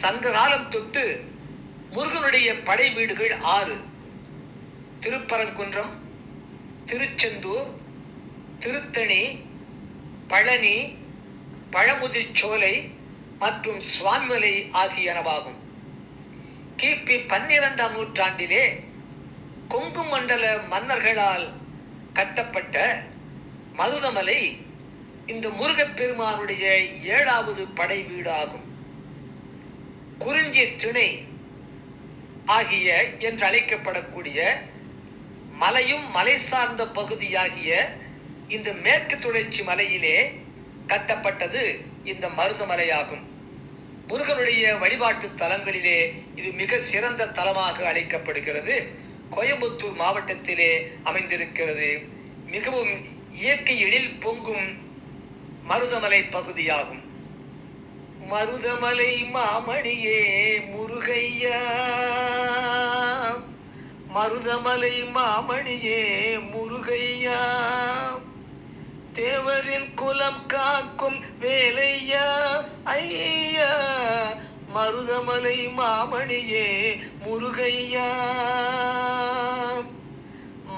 சங்க காலம் தொட்டு முருகனுடைய படை வீடுகள் ஆறு. திருப்பரங்குன்றம் திருச்செந்தூர் திருத்தணி பழனி பழமுதிர்ச்சோலை மற்றும் சுவான்மலை ஆகியனவாகும். கிபி பன்னிரெண்டாம் நூற்றாண்டிலே கொங்கு மண்டல மன்னர்களால் கட்டப்பட்ட மருதமலை இந்த முருகப்பெருமானுடைய ஏழாவது படை வீடு ஆகும் குறிஞ்சி திணை ஆகிய என்று அழைக்கப்படக்கூடிய மலையும் மலை சார்ந்த பகுதியாகிய இந்த மேற்கு தொடர்ச்சி மலையிலே கட்டப்பட்டது இந்த மருதமலையாகும். முருகனுடைய வழிபாட்டு தலங்களிலே இது மிக சிறந்த தலமாக அழைக்கப்படுகிறது. கோயம்புத்தூர் மாவட்டத்திலே அமைந்திருக்கிறது. மிகவும் இயற்கை எழில் பொங்கும் மருதமலை பகுதியாகும். மருதமலை மாமணியே முருகையா. மருதமலை மாமணியே முருகையா. தேவரின் குலம் காக்கும் வேலையா. ஐயா மருதமலை மாமணியே முருகையா.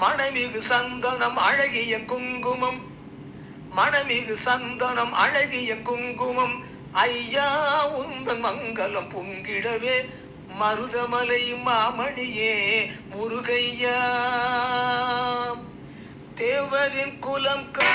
மணமிகு சந்தனம் அழகிய குங்குமம். மணமிகு சந்தனம் அழகிய குங்குமம். ஐயா உந்தன் மங்களம் பொங்கிடவே மருதமலை மாமணியே முருகையா. தேவரின் குலம் கா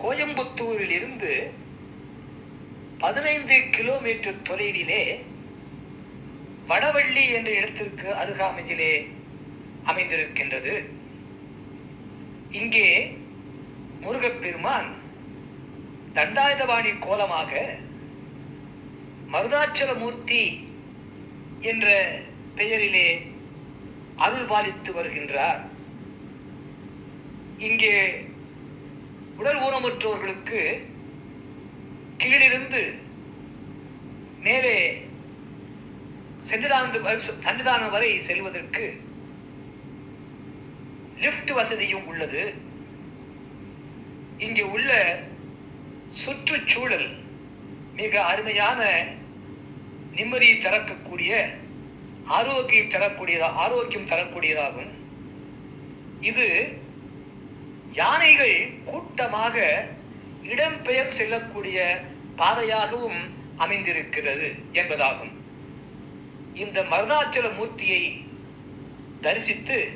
கோயம்புத்தூரில் இருந்து பதினைந்து கிலோமீட்டர் தொலைவிலே வடவள்ளி என்ற இடத்திற்கு அருகாமையிலே அமைந்திருக்கின்றது. இங்கே முருகப்பெருமான் தண்டாயுதபாணி கோலமாக மருதாச்சலமூர்த்தி என்ற பெயரிலே அருள் பாலித்து வருகின்றார். இங்கே உடல் ஊனமுற்றோர்களுக்கு கீழிருந்து மேலே சன்னிதான சன்னிதானம் வரை செல்வதற்கு லிஃப்ட் வசதியும் உள்ளது. இங்கே உள்ள சுற்றுச்சூழல் மிக அருமையான நிம்மதி தரக்கூடிய ஆரோக்கியம் தரக்கூடியதா ஆரோக்கியம் தரக்கூடியதாகும். இது யானைகள் கூட்டமாக இடம்பெயர் செல்லக்கூடிய பாதையாகவும் அமைந்திருக்கிறது என்பதாகும். இந்த மருதாச்சல மூர்த்தியை தரிசித்து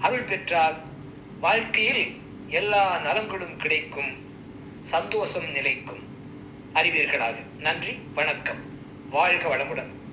அருள் பெற்றால் வாழ்க்கையில் எல்லா நலங்களும் கிடைக்கும் சந்தோஷம் நிலைக்கும். அறிவீர்களாக. நன்றி வணக்கம். வாழ்க வளமுடன்.